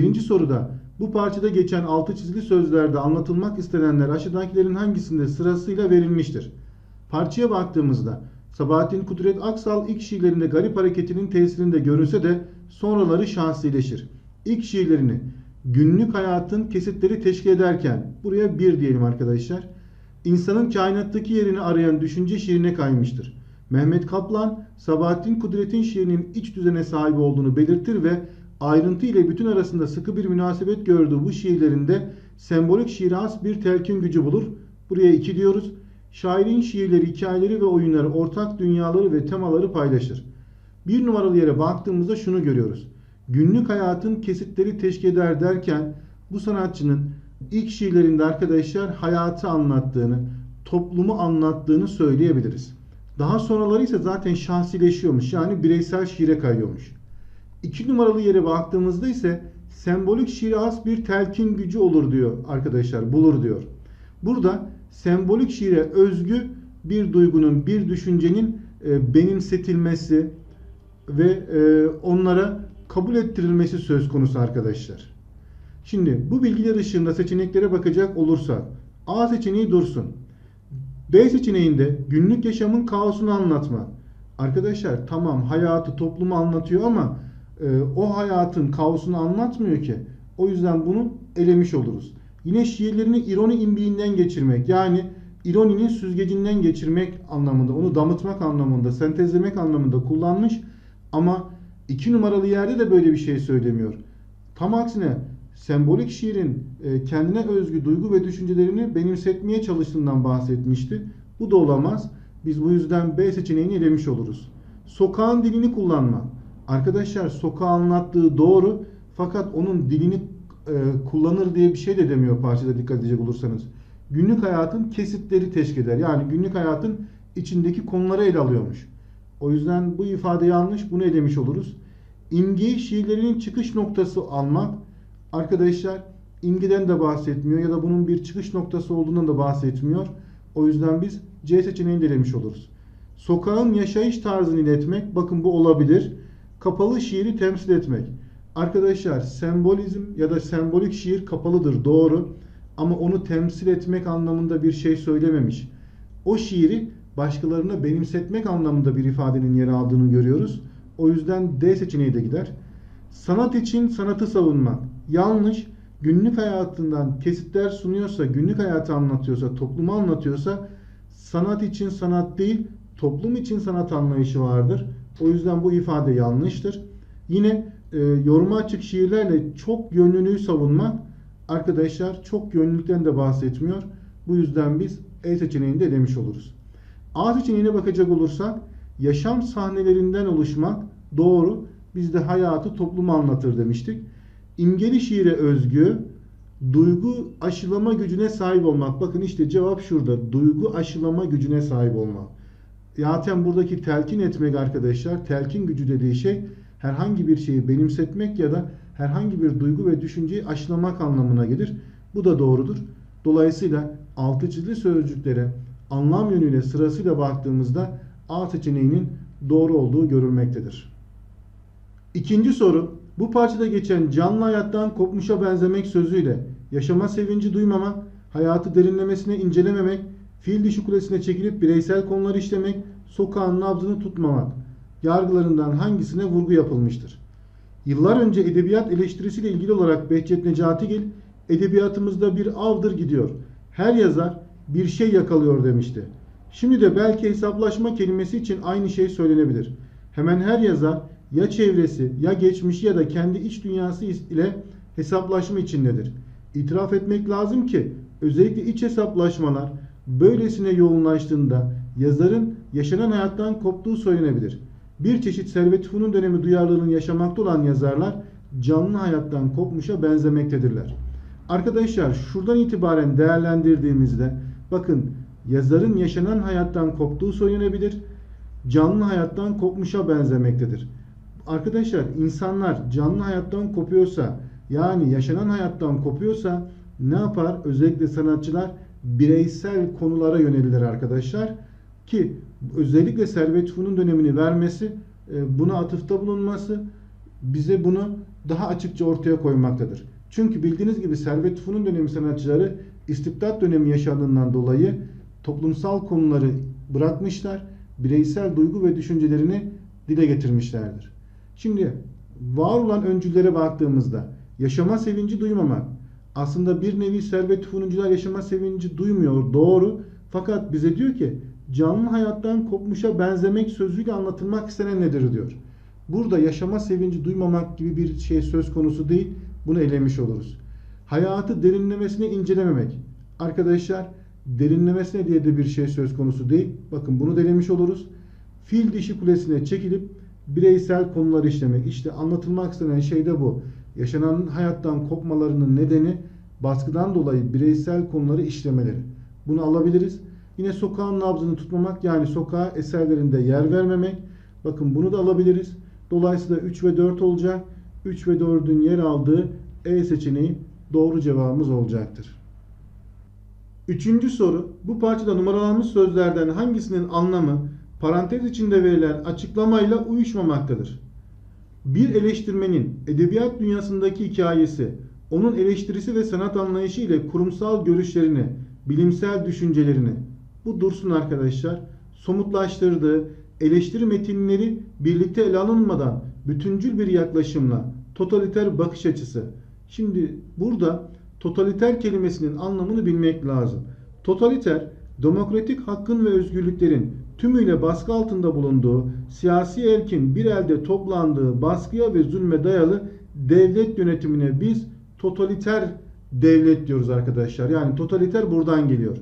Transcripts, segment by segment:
Birinci soruda bu parçada geçen altı çizili sözlerde anlatılmak istenenler aşağıdakilerin hangisinde sırasıyla verilmiştir? Parçaya baktığımızda Sabahattin Kudret Aksal ilk şiirlerinde garip hareketinin tesirinde görünse de sonraları şahsileşir. İlk şiirlerini günlük hayatın kesitleri teşkil ederken buraya bir diyelim arkadaşlar. İnsanın kainattaki yerini arayan düşünce şiirine kaymıştır. Mehmet Kaplan, Sabahattin Kudret'in şiirinin iç düzene sahip olduğunu belirtir ve ayrıntı ile bütün arasında sıkı bir münasebet gördüğü bu şiirlerinde sembolik şiire has bir telkin gücü bulur. Buraya iki diyoruz. Şairin şiirleri, hikayeleri ve oyunları ortak dünyaları ve temaları paylaşır. Bir numaralı yere baktığımızda şunu görüyoruz. Günlük hayatın kesitleri teşkil eder derken bu sanatçının ilk şiirlerinde arkadaşlar hayatı anlattığını, toplumu anlattığını söyleyebiliriz. Daha sonraları ise zaten şahsileşiyormuş yani bireysel şiire kayıyormuş. İki numaralı yere baktığımızda ise sembolik şiire has bir telkin gücü olur diyor arkadaşlar, bulur diyor. Burada sembolik şiire özgü bir duygunun, bir düşüncenin e, benimsetilmesi ve e, onlara kabul ettirilmesi söz konusu arkadaşlar. Şimdi bu bilgiler ışığında seçeneklere bakacak olursak A seçeneği dursun. B seçeneğinde günlük yaşamın kaosunu anlatma. Arkadaşlar tamam hayatı toplumu anlatıyor ama o hayatın kaosunu anlatmıyor ki. O yüzden bunu elemiş oluruz. Yine şiirlerini ironi imbiğinden geçirmek yani ironinin süzgecinden geçirmek anlamında, onu damıtmak anlamında, sentezlemek anlamında kullanmış ama iki numaralı yerde de böyle bir şey söylemiyor. Tam aksine sembolik şiirin e, kendine özgü duygu ve düşüncelerini benimsetmeye çalıştığından bahsetmişti. Bu da olamaz. Biz bu yüzden B seçeneğini elemiş oluruz. Sokağın dilini kullanma. Arkadaşlar sokağı anlattığı doğru fakat onun dilini e, kullanır diye bir şey de demiyor parçada dikkat edecek olursanız. Günlük hayatın kesitleri teşkil eder. Yani günlük hayatın içindeki konuları ele alıyormuş. O yüzden bu ifade yanlış. Bunu elemiş oluruz. İmgeyi şiirlerinin çıkış noktası almak arkadaşlar imgeden de bahsetmiyor ya da bunun bir çıkış noktası olduğundan da bahsetmiyor. O yüzden biz C seçeneğini de oluruz. Sokağın yaşayış tarzını iletmek bakın bu olabilir. Kapalı şiiri temsil etmek. Arkadaşlar sembolizm ya da sembolik şiir kapalıdır doğru ama onu temsil etmek anlamında bir şey söylememiş. O şiiri başkalarına benimsetmek anlamında bir ifadenin yer aldığını görüyoruz. O yüzden D seçeneği de gider. Sanat için sanatı savunmak. Yanlış. Günlük hayatından kesitler sunuyorsa, günlük hayatı anlatıyorsa, toplumu anlatıyorsa sanat için sanat değil, toplum için sanat anlayışı vardır. O yüzden bu ifade yanlıştır. Yine e, yoruma açık şiirlerle çok yönlülüğü savunmak arkadaşlar çok yönlülükten de bahsetmiyor. Bu yüzden biz E seçeneğinde elemiş oluruz. A seçeneğine bakacak olursak yaşam sahnelerinden oluşmak doğru. Biz de hayatı toplumu anlatır demiştik. İmgeli şiire özgü duygu aşılama gücüne sahip olmak. Bakın işte cevap şurada. Duygu aşılama gücüne sahip olmak. Zaten buradaki telkin etmek arkadaşlar, telkin gücü dediği şey herhangi bir şeyi benimsetmek ya da herhangi bir duygu ve düşünceyi aşılamak anlamına gelir. Bu da doğrudur. Dolayısıyla altı çizili sözcüklere anlam yönüyle sırasıyla baktığımızda A seçeneğinin doğru olduğu görülmektedir. İkinci soru. Bu parçada geçen canlı hayattan kopmuşa benzemek sözüyle yaşama sevinci duymamak, hayatı derinlemesine incelememek, fil dişi kulesine çekilip bireysel konuları işlemek, sokağın nabzını tutmamak yargılarından hangisine vurgu yapılmıştır? Yıllar önce edebiyat eleştirisiyle ilgili olarak Behçet Necatigil, edebiyatımızda bir avdır gidiyor. Her yazar bir şey yakalıyor demişti. Şimdi de belki hesaplaşma kelimesi için aynı şey söylenebilir. Hemen her yazar ya çevresi ya geçmişi ya da kendi iç dünyası ile hesaplaşma içindedir. İtiraf etmek lazım ki özellikle iç hesaplaşmalar böylesine yoğunlaştığında yazarın yaşanan hayattan koptuğu söylenebilir. Bir çeşit Servet Fünun dönemi duyarlılığını yaşamakta olan yazarlar canlı hayattan kopmuşa benzemektedirler. Arkadaşlar şuradan itibaren değerlendirdiğimizde bakın yazarın yaşanan hayattan koptuğu söylenebilir. Canlı hayattan kopmuşa benzemektedir. Arkadaşlar insanlar canlı hayattan kopuyorsa yani yaşanan hayattan kopuyorsa ne yapar? Özellikle sanatçılar bireysel konulara yönelilir arkadaşlar. Ki özellikle Servet Fünun dönemini vermesi, e, buna atıfta bulunması bize bunu daha açıkça ortaya koymaktadır. Çünkü bildiğiniz gibi Servet Fünun dönemi sanatçıları istibdat dönemi yaşandığından dolayı toplumsal konuları bırakmışlar, bireysel duygu ve düşüncelerini dile getirmişlerdir. Şimdi var olan öncüllere baktığımızda yaşama sevinci duymamak, aslında bir nevi Servet Fünuncular yaşama sevinci duymuyor, doğru. Fakat bize diyor ki canlı hayattan kopmuşa benzemek sözüyle anlatılmak istenen nedir diyor. Burada yaşama sevinci duymamak gibi bir şey söz konusu değil. Bunu elemiş oluruz. Hayatı derinlemesine incelememek. Arkadaşlar derinlemesine diye de bir şey söz konusu değil. Bakın bunu delemiş oluruz. Fil dişi kulesine çekilip bireysel konuları işlemek. İşte anlatılmak istenen şey de bu. Yaşanan hayattan kopmalarının nedeni baskıdan dolayı bireysel konuları işlemeleri. Bunu alabiliriz. Yine sokağın nabzını tutmamak yani sokağa eserlerinde yer vermemek. Bakın bunu da alabiliriz. Dolayısıyla 3 ve 4 olacak. 3 ve 4'ün yer aldığı E seçeneği doğru cevabımız olacaktır. Üçüncü soru. Bu parçada numaralanmış sözlerden hangisinin anlamı parantez içinde verilen açıklamayla uyuşmamaktadır? Bir eleştirmenin edebiyat dünyasındaki hikayesi, onun eleştirisi ve sanat anlayışı ile kurumsal görüşlerini, bilimsel düşüncelerini, bu dursun arkadaşlar, somutlaştırdığı eleştiri metinleri birlikte ele alınmadan bütüncül bir yaklaşımla totaliter bakış açısı. Şimdi burada totaliter kelimesinin anlamını bilmek lazım. Totaliter, demokratik hakkın ve özgürlüklerin tümüyle baskı altında bulunduğu, siyasi erkin bir elde toplandığı baskıya ve zulme dayalı devlet yönetimine biz totaliter devlet diyoruz arkadaşlar. Yani totaliter buradan geliyor.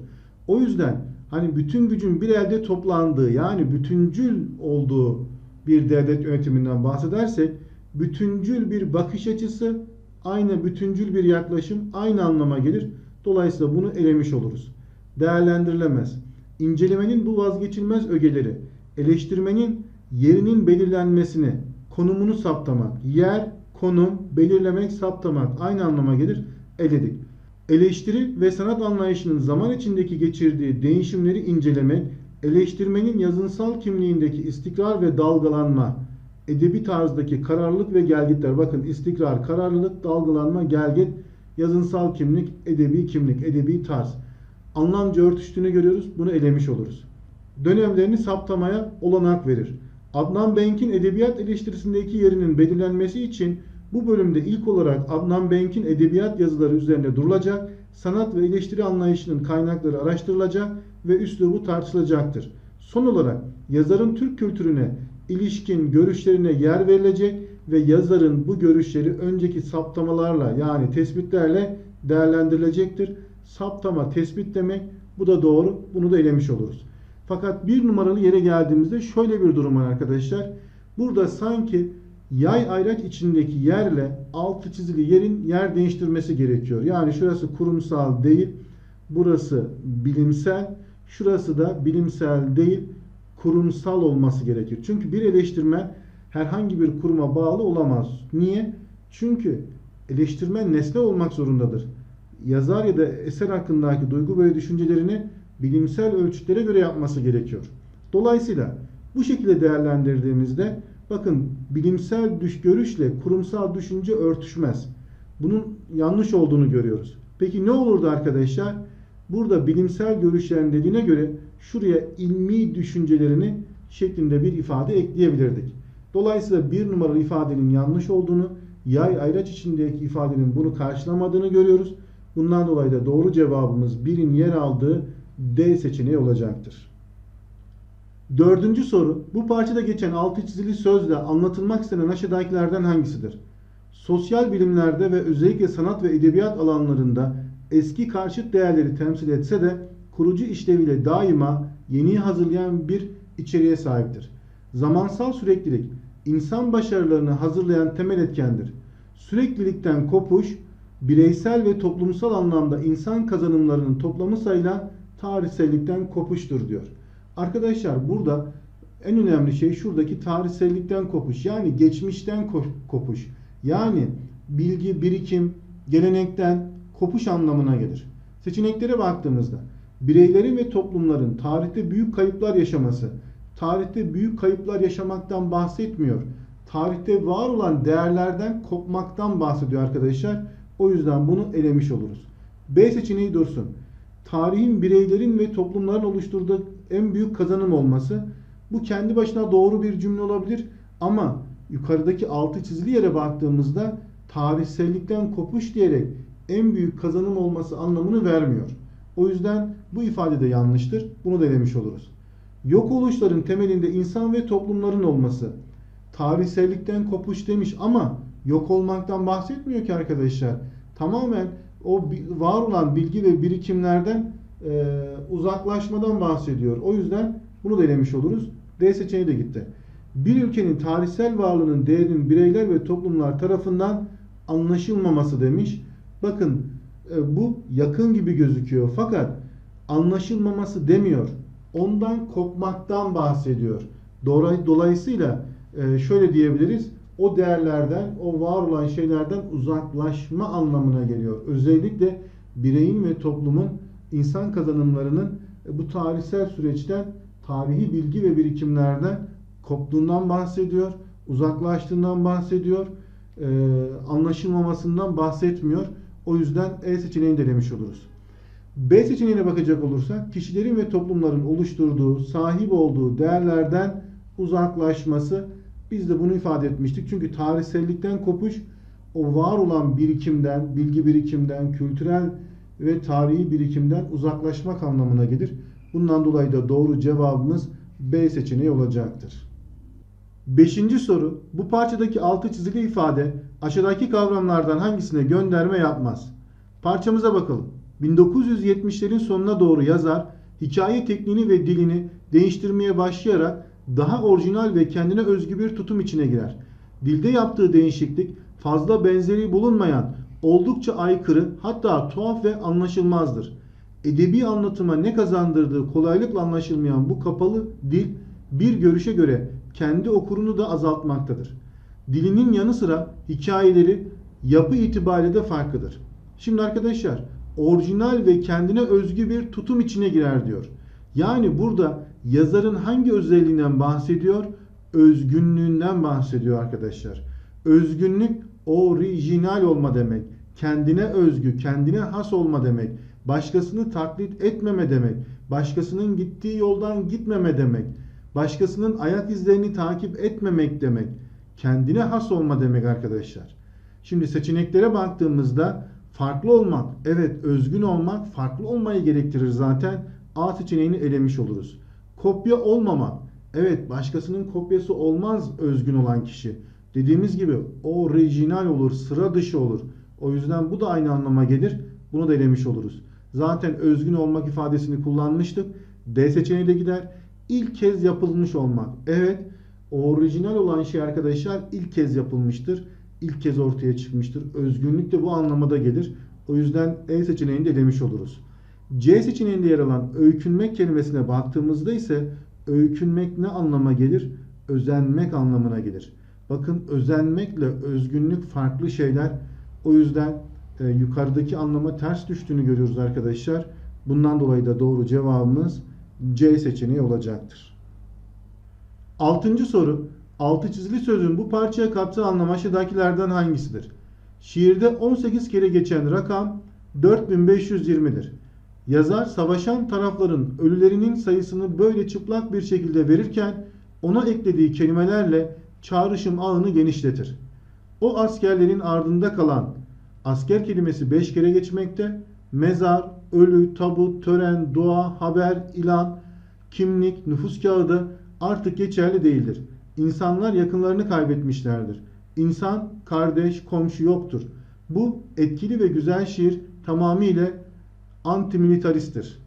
O yüzden hani bütün gücün bir elde toplandığı yani bütüncül olduğu bir devlet yönetiminden bahsedersek bütüncül bir bakış açısı aynı bütüncül bir yaklaşım aynı anlama gelir. Dolayısıyla bunu elemiş oluruz. Değerlendirilemez. İncelemenin bu vazgeçilmez ögeleri, eleştirmenin yerinin belirlenmesini, konumunu saptamak, yer, konum, belirlemek, saptamak aynı anlama gelir. Eledik. Eleştiri ve sanat anlayışının zaman içindeki geçirdiği değişimleri incelemek, eleştirmenin yazınsal kimliğindeki istikrar ve dalgalanma, edebi tarzdaki kararlılık ve gelgitler. Bakın istikrar, kararlılık, dalgalanma, gelgit, yazınsal kimlik, edebi kimlik, edebi tarz. Anlamca örtüştüğünü görüyoruz. Bunu elemiş oluruz. Dönemlerini saptamaya olanak verir. Adnan Benk'in edebiyat eleştirisindeki yerinin belirlenmesi için bu bölümde ilk olarak Adnan Benk'in edebiyat yazıları üzerinde durulacak, sanat ve eleştiri anlayışının kaynakları araştırılacak ve üslubu tartışılacaktır. Son olarak yazarın Türk kültürüne ilişkin görüşlerine yer verilecek ve yazarın bu görüşleri önceki saptamalarla yani tespitlerle değerlendirilecektir. Saptama, tespit demek bu da doğru. Bunu da elemiş oluruz. Fakat bir numaralı yere geldiğimizde şöyle bir durum var arkadaşlar. Burada sanki yay ayraç içindeki yerle altı çizili yerin yer değiştirmesi gerekiyor. Yani şurası kurumsal değil, burası bilimsel, şurası da bilimsel değil, kurumsal olması gerekir. Çünkü bir eleştirmen herhangi bir kuruma bağlı olamaz. Niye? Çünkü eleştirmen nesne olmak zorundadır. Yazar ya da eser hakkındaki duygu ve düşüncelerini bilimsel ölçütlere göre yapması gerekiyor. Dolayısıyla bu şekilde değerlendirdiğimizde bakın bilimsel düş görüşle kurumsal düşünce örtüşmez. Bunun yanlış olduğunu görüyoruz. Peki ne olurdu arkadaşlar? Burada bilimsel görüşlerin dediğine göre şuraya ilmi düşüncelerini şeklinde bir ifade ekleyebilirdik. Dolayısıyla bir numaralı ifadenin yanlış olduğunu, yay ayraç içindeki ifadenin bunu karşılamadığını görüyoruz. Bundan dolayı da doğru cevabımız birin yer aldığı D seçeneği olacaktır. Dördüncü soru. Bu parçada geçen altı çizili sözle anlatılmak istenen aşağıdakilerden hangisidir? Sosyal bilimlerde ve özellikle sanat ve edebiyat alanlarında eski karşıt değerleri temsil etse de kurucu işleviyle daima yeni hazırlayan bir içeriğe sahiptir. Zamansal süreklilik insan başarılarını hazırlayan temel etkendir. Süreklilikten kopuş, bireysel ve toplumsal anlamda insan kazanımlarının toplamı sayılan tarihsellikten kopuştur diyor. Arkadaşlar burada en önemli şey şuradaki tarihsellikten kopuş. Yani geçmişten kopuş. Yani bilgi, birikim, gelenekten kopuş anlamına gelir. Seçeneklere baktığımızda bireylerin ve toplumların tarihte büyük kayıplar yaşaması, tarihte büyük kayıplar yaşamaktan bahsetmiyor. tarihte var olan değerlerden kopmaktan bahsediyor arkadaşlar. O yüzden bunu elemiş oluruz. B seçeneği dursun. Tarihin bireylerin ve toplumların oluşturduğu en büyük kazanım olması. Bu kendi başına doğru bir cümle olabilir ama yukarıdaki altı çizili yere baktığımızda tarihsellikten kopuş diyerek en büyük kazanım olması anlamını vermiyor. O yüzden bu ifade de yanlıştır. Bunu da elemiş oluruz. Yok oluşların temelinde insan ve toplumların olması. Tarihsellikten kopuş demiş ama yok olmaktan bahsetmiyor ki arkadaşlar. Tamamen o var olan bilgi ve birikimlerden e, uzaklaşmadan bahsediyor. O yüzden bunu da elemiş oluruz. D seçeneği de gitti. Bir ülkenin tarihsel varlığının değerinin bireyler ve toplumlar tarafından anlaşılmaması demiş. Bakın e, bu yakın gibi gözüküyor fakat anlaşılmaması demiyor. Ondan kopmaktan bahsediyor. Dolayısıyla e, şöyle diyebiliriz. O değerlerden, o var olan şeylerden uzaklaşma anlamına geliyor. Özellikle bireyin ve toplumun insan kazanımlarının e, bu tarihsel süreçten tarihi bilgi ve birikimlerden koptuğundan bahsediyor, uzaklaştığından bahsediyor, anlaşılmamasından bahsetmiyor. O yüzden E seçeneğini denemiş oluruz. B seçeneğine bakacak olursak kişilerin ve toplumların oluşturduğu, sahip olduğu değerlerden uzaklaşması biz de bunu ifade etmiştik. Çünkü tarihsellikten kopuş o var olan birikimden, bilgi birikimden, kültürel ve tarihi birikimden uzaklaşmak anlamına gelir. Bundan dolayı da doğru cevabımız B seçeneği olacaktır. Beşinci soru. Bu parçadaki altı çizili ifade aşağıdaki kavramlardan hangisine gönderme yapmaz? Parçamıza bakalım. 1970'lerin sonuna doğru yazar hikaye tekniğini ve dilini değiştirmeye başlayarak daha orijinal ve kendine özgü bir tutum içine girer. Dilde yaptığı değişiklik fazla benzeri bulunmayan, oldukça aykırı hatta tuhaf ve anlaşılmazdır. Edebi anlatıma ne kazandırdığı kolaylıkla anlaşılmayan bu kapalı dil bir görüşe göre kendi okurunu da azaltmaktadır. Dilinin yanı sıra hikayeleri yapı itibariyle de farklıdır. Şimdi arkadaşlar orijinal ve kendine özgü bir tutum içine girer diyor. Yani burada yazarın hangi özelliğinden bahsediyor? Özgünlüğünden bahsediyor arkadaşlar. Özgünlük orijinal olma demek. Kendine özgü, kendine has olma demek. Başkasını taklit etmeme demek. Başkasının gittiği yoldan gitmeme demek. Başkasının ayak izlerini takip etmemek demek. Kendine has olma demek arkadaşlar. Şimdi seçeneklere baktığımızda farklı olmak, evet özgün olmak farklı olmayı gerektirir zaten. A seçeneğini elemiş oluruz. Kopya olmamak, evet başkasının kopyası olmaz özgün olan kişi. Dediğimiz gibi orijinal olur, sıra dışı olur. O yüzden bu da aynı anlama gelir. Bunu da elemiş oluruz. Zaten özgün olmak ifadesini kullanmıştık. D seçeneği de gider. İlk kez yapılmış olmak. Evet, orijinal olan şey arkadaşlar ilk kez yapılmıştır. İlk kez ortaya çıkmıştır. Özgünlük de bu anlamada gelir. O yüzden E seçeneğini de elemiş oluruz. C seçeneğinde yer alan öykünmek kelimesine baktığımızda ise öykünmek ne anlama gelir? Özenmek anlamına gelir. Bakın özenmekle özgünlük farklı şeyler. O yüzden e, yukarıdaki anlama ters düştüğünü görüyoruz arkadaşlar. Bundan dolayı da doğru cevabımız C seçeneği olacaktır. Altıncı soru. Altı çizili sözün bu parçaya kattığı anlam aşağıdakilerden hangisidir? Şiirde 18 kere geçen rakam 4520'dir. Yazar savaşan tarafların ölülerinin sayısını böyle çıplak bir şekilde verirken ona eklediği kelimelerle çağrışım ağını genişletir. O askerlerin ardında kalan asker kelimesi 5 kere geçmekte. Mezar, ölü, tabut, tören, dua, haber, ilan, kimlik, nüfus kağıdı artık geçerli değildir. İnsanlar yakınlarını kaybetmişlerdir. İnsan, kardeş, komşu yoktur. Bu etkili ve güzel şiir tamamıyla antimilitaristtir.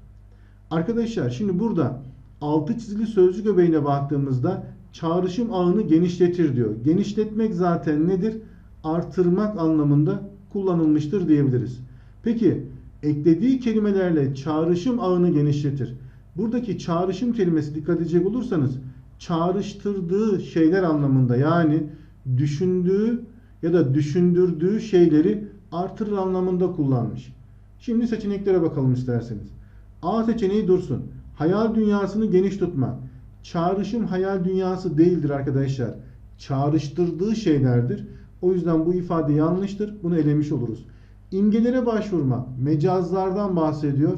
Arkadaşlar şimdi burada altı çizili sözcük öbeğine baktığımızda çağrışım ağını genişletir diyor. Genişletmek zaten nedir? Artırmak anlamında kullanılmıştır diyebiliriz. Peki eklediği kelimelerle çağrışım ağını genişletir. Buradaki çağrışım kelimesi dikkat edecek olursanız çağrıştırdığı şeyler anlamında yani düşündüğü ya da düşündürdüğü şeyleri artırır anlamında kullanmış. Şimdi seçeneklere bakalım isterseniz. A seçeneği dursun. Hayal dünyasını geniş tutmak. Çağrışım hayal dünyası değildir arkadaşlar. çağrıştırdığı şeylerdir. O yüzden bu ifade yanlıştır. Bunu elemiş oluruz. İmgelere başvurma mecazlardan bahsediyor.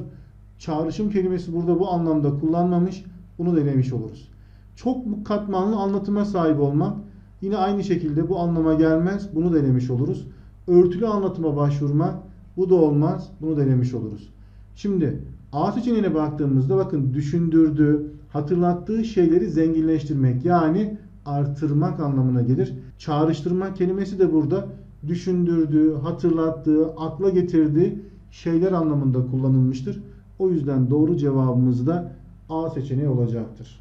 Çağrışım kelimesi burada bu anlamda kullanmamış. Bunu da elemiş oluruz. Çok katmanlı anlatıma sahip olmak yine aynı şekilde bu anlama gelmez. Bunu da elemiş oluruz. Örtülü anlatıma başvurmak bu da olmaz. Bunu da elemiş oluruz. Şimdi A seçeneğine baktığımızda bakın düşündürdüğü, hatırlattığı şeyleri zenginleştirmek yani artırmak anlamına gelir. Çağrıştırmak kelimesi de burada düşündürdüğü, hatırlattığı, akla getirdiği şeyler anlamında kullanılmıştır. O yüzden doğru cevabımız da A seçeneği olacaktır.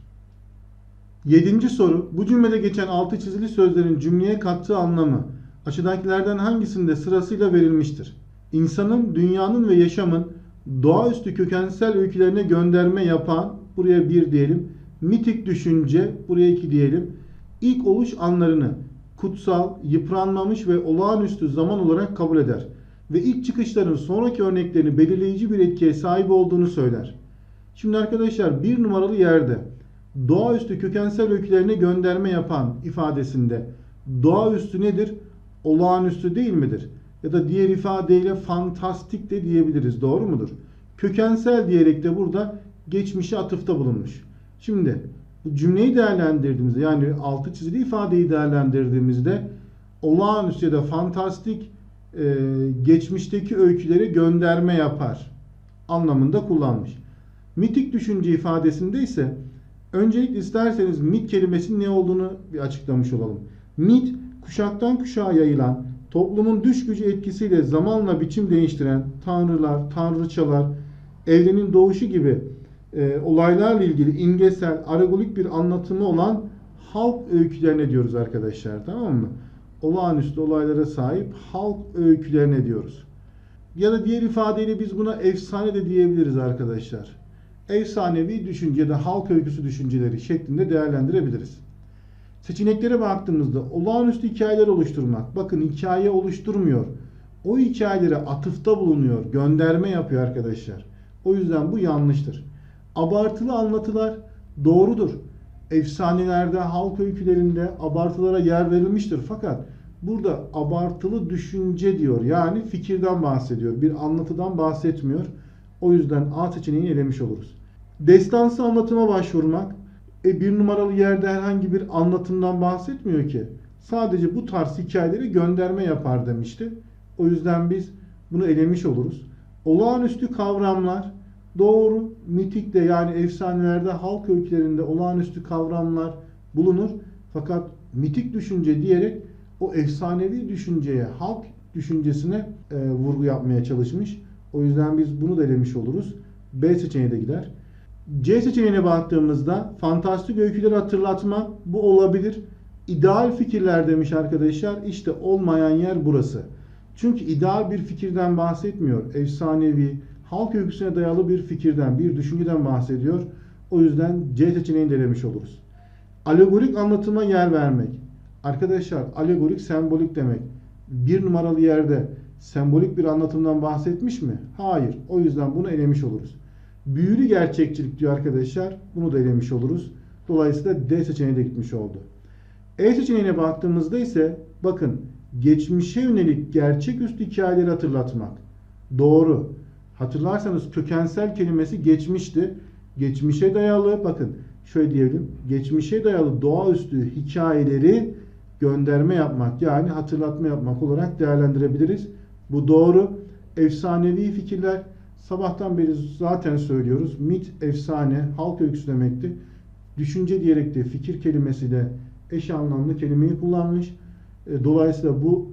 Yedinci soru. Bu cümlede geçen altı çizili sözlerin cümleye kattığı anlamı aşağıdakilerden hangisinde sırasıyla verilmiştir? İnsanın, dünyanın ve yaşamın doğaüstü kökensel öykülerine gönderme yapan, buraya bir diyelim, mitik düşünce, buraya iki diyelim, ilk oluş anlarını kutsal, yıpranmamış ve olağanüstü zaman olarak kabul eder ve ilk çıkışların sonraki örneklerini belirleyici bir etkiye sahip olduğunu söyler. Şimdi arkadaşlar bir numaralı yerde doğaüstü kökensel öykülerine gönderme yapan ifadesinde doğaüstü nedir? Olağanüstü değil midir? Ya da diğer ifadeyle fantastik de diyebiliriz. Doğru mudur? Kökensel diyerek de burada geçmişe atıfta bulunmuş. Şimdi cümleyi değerlendirdiğimizde yani altı çizili ifadeyi değerlendirdiğimizde olağanüstü ya da fantastik e, geçmişteki öykülere gönderme yapar anlamında kullanmış. Mitik düşünce ifadesinde ise öncelikle isterseniz mit kelimesinin ne olduğunu bir açıklamış olalım. Mit kuşaktan kuşağa yayılan toplumun düş gücü etkisiyle zamanla biçim değiştiren tanrılar, tanrıçalar, evrenin doğuşu gibi e, olaylarla ilgili imgesel, aragolik bir anlatımı olan halk öykülerine diyoruz arkadaşlar. Tamam mı? Olağanüstü olaylara sahip halk öykülerine diyoruz. Ya da diğer ifadeyle biz buna efsane de diyebiliriz arkadaşlar. Efsanevi düşünce da halk öyküsü düşünceleri şeklinde değerlendirebiliriz. Seçeneklere baktığımızda olağanüstü hikayeler oluşturmak. Bakın hikaye oluşturmuyor. O hikayelere atıfta bulunuyor. Gönderme yapıyor arkadaşlar. O yüzden bu yanlıştır. Abartılı anlatılar doğrudur. Efsanelerde, halk öykülerinde abartılara yer verilmiştir. Fakat burada abartılı düşünce diyor. Yani fikirden bahsediyor. Bir anlatıdan bahsetmiyor. O yüzden A seçeneğini elemiş oluruz. Destansı anlatıma başvurmak e, bir numaralı yerde herhangi bir anlatımdan bahsetmiyor ki. Sadece bu tarz hikayeleri gönderme yapar demişti. O yüzden biz bunu elemiş oluruz. Olağanüstü kavramlar doğru mitikte yani efsanelerde halk öykülerinde olağanüstü kavramlar bulunur. Fakat mitik düşünce diyerek o efsanevi düşünceye, halk düşüncesine e, vurgu yapmaya çalışmış. O yüzden biz bunu da elemiş oluruz. B seçeneği de gider. C seçeneğine baktığımızda fantastik öyküleri hatırlatma bu olabilir. İdeal fikirler demiş arkadaşlar. İşte olmayan yer burası. Çünkü ideal bir fikirden bahsetmiyor. Efsanevi, halk öyküsüne dayalı bir fikirden, bir düşünceden bahsediyor. O yüzden C seçeneğini delemiş oluruz. Alegorik anlatıma yer vermek. Arkadaşlar alegorik sembolik demek. Bir numaralı yerde sembolik bir anlatımdan bahsetmiş mi? Hayır. O yüzden bunu elemiş oluruz. Büyülü gerçekçilik diyor arkadaşlar. Bunu da elemiş oluruz. Dolayısıyla D seçeneği de gitmiş oldu. E seçeneğine baktığımızda ise bakın geçmişe yönelik gerçeküstü hikayeleri hatırlatmak. Doğru. Hatırlarsanız kökensel kelimesi geçmişti. Geçmişe dayalı bakın şöyle diyelim. Geçmişe dayalı doğaüstü hikayeleri gönderme yapmak yani hatırlatma yapmak olarak değerlendirebiliriz. Bu doğru. Efsanevi fikirler sabahtan beri zaten söylüyoruz. Mit, efsane, halk öyküsü demekti. Düşünce diyerek de fikir kelimesi de eş anlamlı kelimeyi kullanmış. E, dolayısıyla bu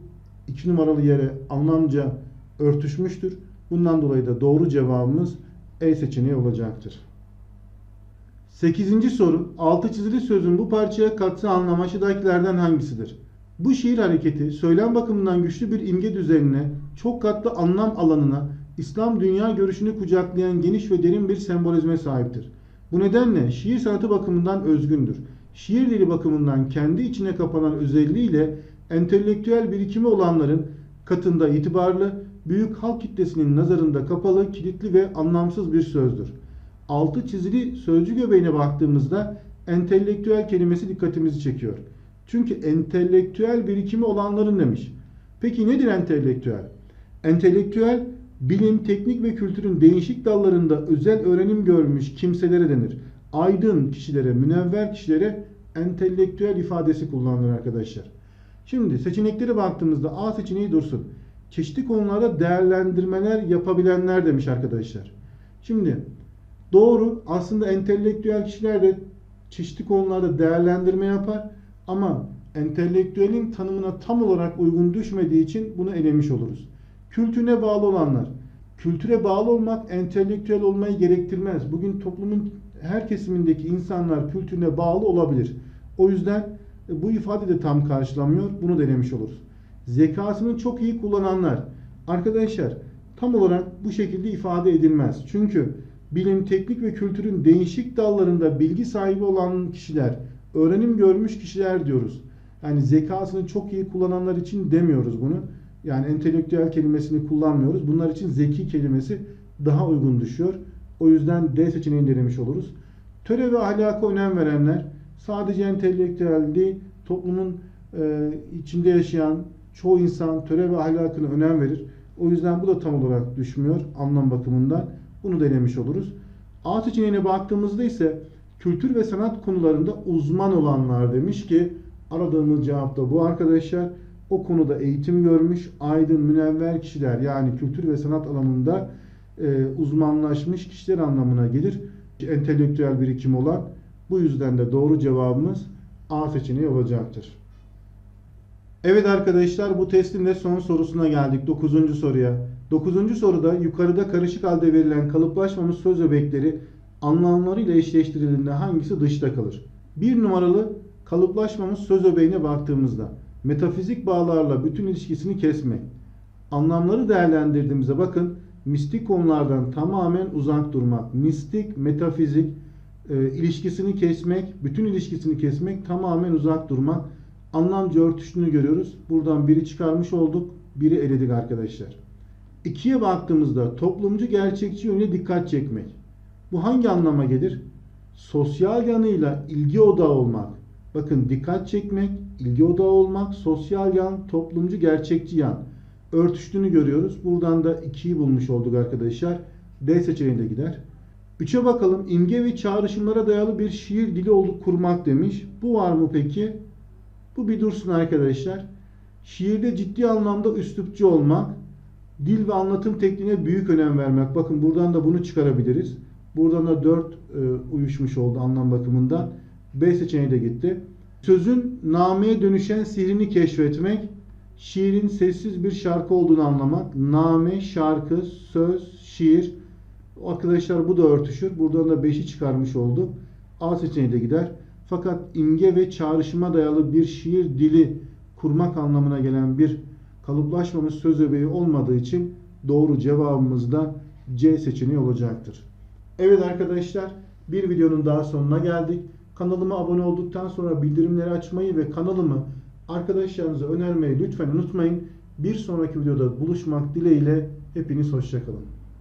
iki numaralı yere anlamca örtüşmüştür. Bundan dolayı da doğru cevabımız E seçeneği olacaktır. Sekizinci soru. Altı çizili sözün bu parçaya kattığı anlam aşağıdakilerden hangisidir? Bu şiir hareketi söylem bakımından güçlü bir imge düzenine, çok katlı anlam alanına, İslam dünya görüşünü kucaklayan geniş ve derin bir sembolizme sahiptir. Bu nedenle şiir sanatı bakımından özgündür. Şiir dili bakımından kendi içine kapanan özelliğiyle entelektüel birikimi olanların katında itibarlı, büyük halk kitlesinin nazarında kapalı, kilitli ve anlamsız bir sözdür. Altı çizili sözcü göbeğine baktığımızda entelektüel kelimesi dikkatimizi çekiyor. Çünkü entelektüel birikimi olanların demiş. Peki nedir entelektüel? Entelektüel bilim, teknik ve kültürün değişik dallarında özel öğrenim görmüş kimselere denir. Aydın kişilere, münevver kişilere entelektüel ifadesi kullanılır arkadaşlar. Şimdi seçeneklere baktığımızda A seçeneği dursun. Çeşitli konularda değerlendirmeler yapabilenler demiş arkadaşlar. Şimdi doğru aslında entelektüel kişiler de çeşitli konularda değerlendirme yapar ama entelektüelin tanımına tam olarak uygun düşmediği için bunu elemiş oluruz. Kültürüne bağlı olanlar. Kültüre bağlı olmak entelektüel olmayı gerektirmez. Bugün toplumun her kesimindeki insanlar kültürüne bağlı olabilir. O yüzden bu ifade de tam karşılamıyor. Bunu denemiş oluruz. Zekasını çok iyi kullananlar. Arkadaşlar tam olarak bu şekilde ifade edilmez. Çünkü bilim, teknik ve kültürün değişik dallarında bilgi sahibi olan kişiler, öğrenim görmüş kişiler diyoruz. Yani zekasını çok iyi kullananlar için demiyoruz bunu. Yani entelektüel kelimesini kullanmıyoruz. Bunlar için zeki kelimesi daha uygun düşüyor. O yüzden D seçeneğini denemiş oluruz. Töre ve ahlaka önem verenler sadece entelektüel değil, toplumun e, içinde yaşayan çoğu insan töre ve ahlakına önem verir. O yüzden bu da tam olarak düşmüyor anlam bakımından. Bunu denemiş oluruz. A seçeneğine baktığımızda ise kültür ve sanat konularında uzman olanlar demiş ki aradığımız cevap da bu arkadaşlar. O konuda eğitim görmüş, aydın, münevver kişiler yani kültür ve sanat alanında e, uzmanlaşmış kişiler anlamına gelir. Entelektüel birikim olan. Bu yüzden de doğru cevabımız A seçeneği olacaktır. Evet arkadaşlar bu testin de son sorusuna geldik. 9. soruya. 9. soruda yukarıda karışık halde verilen kalıplaşmamış söz öbekleri anlamlarıyla eşleştirildiğinde hangisi dışta kalır? Bir numaralı kalıplaşmamış söz öbeğine baktığımızda metafizik bağlarla bütün ilişkisini kesmek. Anlamları değerlendirdiğimizde bakın mistik konulardan tamamen uzak durmak. Mistik, metafizik e, ilişkisini kesmek, bütün ilişkisini kesmek, tamamen uzak durmak. Anlamca örtüştüğünü görüyoruz. Buradan biri çıkarmış olduk, biri eledik arkadaşlar. İkiye baktığımızda toplumcu gerçekçi yönüne dikkat çekmek. Bu hangi anlama gelir? Sosyal yanıyla ilgi odağı olmak. Bakın dikkat çekmek, ilgi odağı olmak, sosyal yan, toplumcu gerçekçi yan. Örtüştüğünü görüyoruz. Buradan da 2'yi bulmuş olduk arkadaşlar. D seçeneğinde gider. 3'e bakalım. İmge ve çağrışımlara dayalı bir şiir dili olup kurmak demiş. Bu var mı peki? Bu bir dursun arkadaşlar. Şiirde ciddi anlamda üslupçu olmak, dil ve anlatım tekniğine büyük önem vermek. Bakın buradan da bunu çıkarabiliriz. Buradan da 4 e, uyuşmuş oldu anlam bakımından. B seçeneği de gitti. Sözün nameye dönüşen sihrini keşfetmek, şiirin sessiz bir şarkı olduğunu anlamak. Name, şarkı, söz, şiir. Arkadaşlar bu da örtüşür. Buradan da 5'i çıkarmış olduk. A seçeneği de gider. Fakat imge ve çağrışıma dayalı bir şiir dili kurmak anlamına gelen bir kalıplaşmamış söz öbeği olmadığı için doğru cevabımız da C seçeneği olacaktır. Evet arkadaşlar bir videonun daha sonuna geldik. Kanalıma abone olduktan sonra bildirimleri açmayı ve kanalımı arkadaşlarınıza önermeyi lütfen unutmayın. Bir sonraki videoda buluşmak dileğiyle hepiniz hoşçakalın.